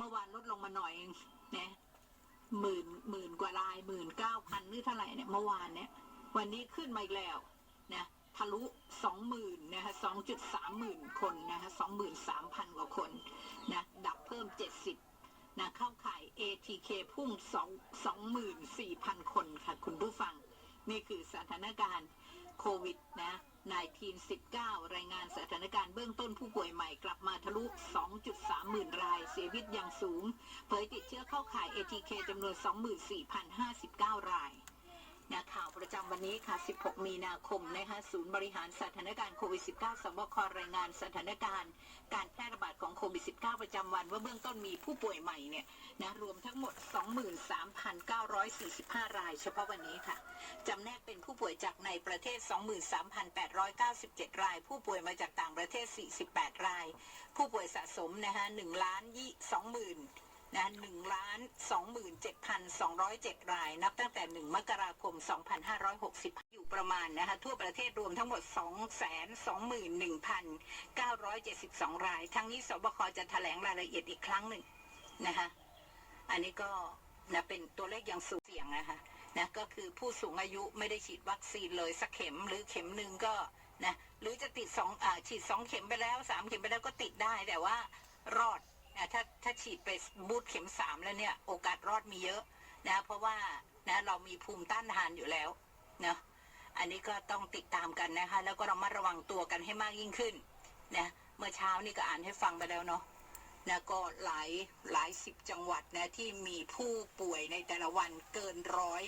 เมื่อวานลดลงมาหน่อยเองนะหมื่นหมื่นกว่ารายหมื่นเก้าพันนี่เท่าไหร่เนี่ยเมื่อวานเนี่ย วันนี้ขึ้นมาอีกแล้วนะทะลุสองหมื่นนะคะสองจุดสามหมื่นคนนะคะสองหมื่นสามพันกว่าคนนะดับเพิ่มเจ็ดสิบนะเข้าข่าย ATK พุ่งสองสองหมื่นสี่พันคนค่ะคุณผู้ฟัง นี่คือสถานการณ์โควิดนะ 19 รายงานสถานการณ์เบื้องต้นผู้ป่วยใหม่กลับมาทะลุ 2.3 หมื่นราย เสียชีวิตอย่างสูง เผยติดเชื้อเข้าข่าย ATK จำนวน 24,059 รายนะข่าว ประจำวันนี้ค่ะ 16 มีนาคมนะคะ ศูนย์บริหารสถานการณ์โควิด 19 สบครายงานสถานการณ์ การแพร่ระบาดของโควิด 19 ประจำวัน ว่าเบื้องต้นมีผู้ป่วยใหม่เนี่ยนะรวมทั้งหมด 23,945 ราย เฉพาะวันนี้ค่ะ จำแนกเป็นผู้ป่วยจากในประเทศ 23,897 ราย ผู้ป่วยมาจากต่างประเทศ 48 ราย ผู้ป่วยสะสมนะคะ1ล้าน20,000 นะ1ล้าน27,207ราย นับตั้งแต่1มกราคม2560อยู่ประมาณนะคะทั่วประเทศรวมทั้งหมด221,972ราย ทั้งนี้สบคจะแถลงรายละเอียดอีกครั้งหนึ่งนะคะอันนี้ก็นะเป็นตัวเลขยังสูงเสี่ยงนะคะนะก็คือผู้สูงอายุไม่ได้ฉีดวัคซีนเลยสักเข็มหรือเข็มหนึ่งก็นะหรือจะติดสองอฉีดสองเข็มไปแล้วสามเข็มไปแล้วก็ติดได้แต่ว่ารอดนะถ้า ฉีดไปบูทเข็มสามแล้วเนี่ย โอกาสรอดมีเยอะนะ เพราะว่านะเรามีภูมิต้านทานอยู่แล้วนะอันนี้ก็ต้องติดตามกันนะคะ แล้วก็เรามาระวังตัวกันให้มากยิ่งขึ้นนะเมื่อเช้านี่ก็อ่านให้ฟังไปแล้วเนาะนะก็หลายหลายสิบจังหวัดนะที่มีผู้ป่วยในแต่ละวันเกินร้อย